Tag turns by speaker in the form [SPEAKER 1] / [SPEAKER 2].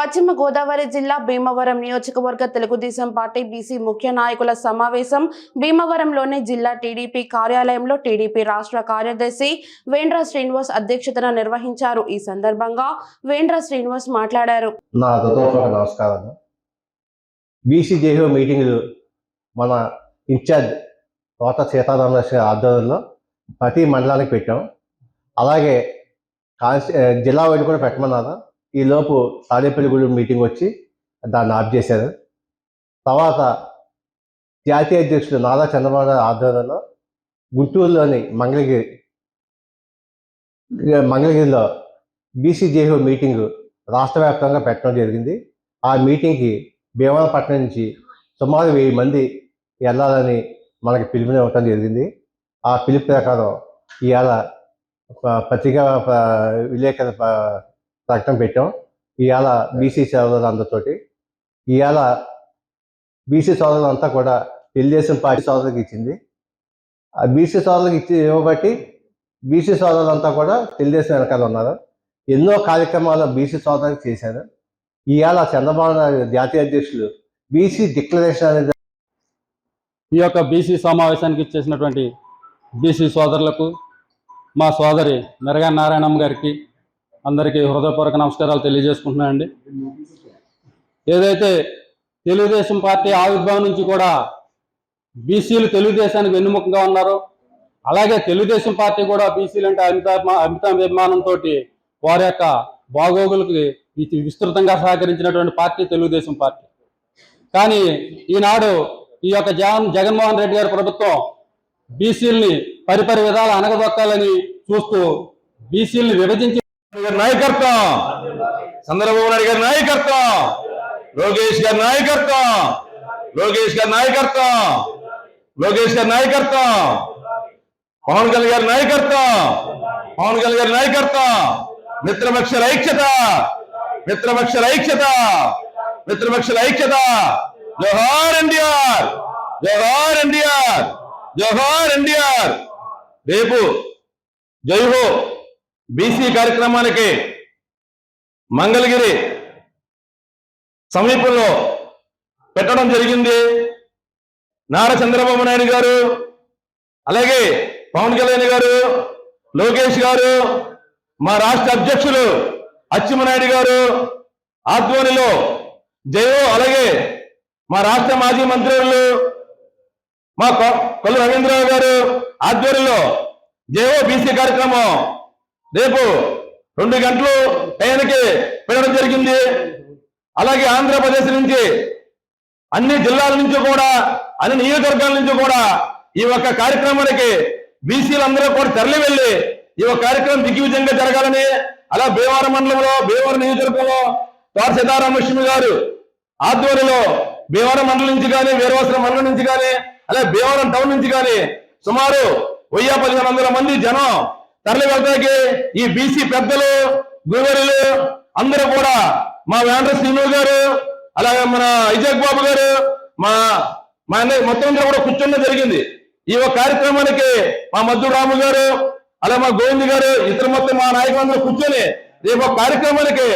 [SPEAKER 1] పశ్చిమ గోదావరి జిల్లా భీమవరం నియోజకవర్గ తెలుగుదేశం పార్టీ బీసీ ముఖ్య నాయకుల సమావేశం. భీమవరంలోని జిల్లా టీడీపీ కార్యాలయంలో టీడీపీ రాష్ట్ర కార్యదర్శి వేండ్ర శ్రీనివాస్ అధ్యక్షతన నిర్వహించారు. ఈ సందర్భంగా వేండ్ర శ్రీనివాస్ మాట్లాడారు.
[SPEAKER 2] నా హృదయపూర్వక నమస్కారాలు. మన ఇన్ఛార్జ్ తోట సీతారామరాజు గారి ఆధ్వర్యంలో ప్రతి మండలానికి పెట్టాం. అలాగే కాన్సి జిల్లా వైపు కూడా పెట్టమన్నారు. ఈలోపు తాడేపల్లిగూడెం మీటింగ్ వచ్చి దాన్ని ఆఫ్ చేశారు. తర్వాత జాతీయ అధ్యక్షుడు నారా చంద్రబాబు నాయుడు ఆధ్వర్యంలో గుంటూరులోని మంగళగిరి మంగళగిరిలో బీసీజేహో మీటింగు రాష్ట్ర వ్యాప్తంగా పెట్టడం జరిగింది. ఆ మీటింగ్కి భీమవరపట్నం నుంచి సుమారు వెయ్యి మంది వెళ్ళాలని మనకి పిలుపునివ్వటం జరిగింది. ఆ పిలుపు ప్రకారం ఇవాళ పత్రికా విలేకరుల ప్రకటన పెట్టాం. ఇవాళ బీసీ సోదరులు అందరితోటి. ఇవాళ బీసీ సోదరులంతా కూడా తెలుగుదేశం పార్టీ సోదరులకు ఇచ్చింది. ఆ బీసీ సోదరులకు ఇచ్చి ఇవ్వబట్టి బీసీ సోదరులంతా కూడా తెలుగుదేశం వెనకాల ఉన్నారు. ఎన్నో కార్యక్రమాలు బీసీ సోదరులకు చేశారు. ఇవాళ చంద్రబాబు నాయుడు జాతీయ అధ్యక్షులు బీసీ డిక్లరేషన్ అనేది
[SPEAKER 3] ఈ యొక్క బీసీ సమావేశానికి ఇచ్చేసినటువంటి బీసీ సోదరులకు మా సోదరి మెరగా నారాయణమ్మ గారికి అందరికీ హృదయపూర్వక నమస్కారాలు తెలియజేసుకుంటున్నానండి. ఏదైతే తెలుగుదేశం పార్టీ ఆవిర్భావం నుంచి కూడా బీసీలు తెలుగుదేశానికి వెన్నుముఖంగా ఉన్నారు అలాగే తెలుగుదేశం పార్టీ కూడా బీసీలు అంటే అమిత అమిత అభిమానంతో వారి యొక్క బాగోగులకి విస్తృతంగా సహకరించినటువంటి పార్టీ తెలుగుదేశం పార్టీ. కానీ ఈనాడు ఈ యొక్క జగన్ జగన్మోహన్ రెడ్డి గారి ప్రభుత్వం బీసీలని పరిపరి విధాలు అనగదొక్కాలని చూస్తూ బీసీలని విభజించి
[SPEAKER 4] గారి నాయకత్వం. చంద్రబాబు నాయుడు గారి నాయకత్వం. లోకేష్ గారి నాయకత్వం. లోకేష్ గారి నాయకత్వం. లోకేష్ గారి నాయకత్వం. పవన్ కళ్యాణ్ గారి నాయకత్వం. పవన్ కళ్యాణ్ గారి నాయకత్వం. మిత్రపక్షల ఐక్యత. మిత్రపక్షల ఐక్యత. మిత్రపక్షల ఐక్యత. జోహార్ ఎన్టీఆర్. జోహార్ ఎన్టీఆర్. జోహార్ ఎన్టీఆర్. రేపు జై హో బీసీ కార్యక్రమానికి మంగళగిరి సమీపంలో పెట్టడం జరిగింది. నారా చంద్రబాబు నాయుడు గారు అలాగే పవన్ కళ్యాణ్ గారు లోకేష్ గారు మా రాష్ట్ర అధ్యక్షులు అచ్చెన్నాయుడు గారు ఆధ్వర్యంలో జయో అలాగే మా రాష్ట్ర మాజీ మంత్రులు మా కొల్లు రవీంద్రరావు గారు ఆధ్వర్యంలో జయో బీసీ కార్యక్రమం రేపు రెండు గంటలు టైంకి పెట్టడం జరిగింది. అలాగే ఆంధ్రప్రదేశ్ నుంచి అన్ని జిల్లాల నుంచి కూడా అన్ని నియోజకవర్గాల నుంచి కూడా ఈ ఒక్క కార్యక్రమానికి బీసీలందరూ కూడా తరలి వెళ్ళి ఈ ఒక్క కార్యక్రమం దిగ్విజయంగా జరగాలని అలా భీమవరం మండలంలో భీమవరం నియోజకవర్గంలో తోట సీతారామకృష్ణ గారు ఆధ్వర్యంలో భీమవరం మండలం నుంచి కానీ వీరవసరం మండలం నుంచి కానీ అలాగే భీమవరం టౌన్ నుంచి కానీ సుమారు వెయ్యి పదిహేను వందల మంది జనం తరలి ఈ బీసీ పెద్దలు గురువరులు అందరూ కూడా మా వేంద్ర శ్రీను గారు అలాగే మన ఇజక్ బాబు గారు మా మా అన్నయ్య మొత్తం కూడా కూర్చోడం జరిగింది. ఈ ఒక కార్యక్రమానికి మా మద్దు రాము గారు అలాగే మా గోవింద్ గారు ఇతర మొత్తం మా నాయకులందరూ కూర్చొని రేపు ఒక కార్యక్రమానికి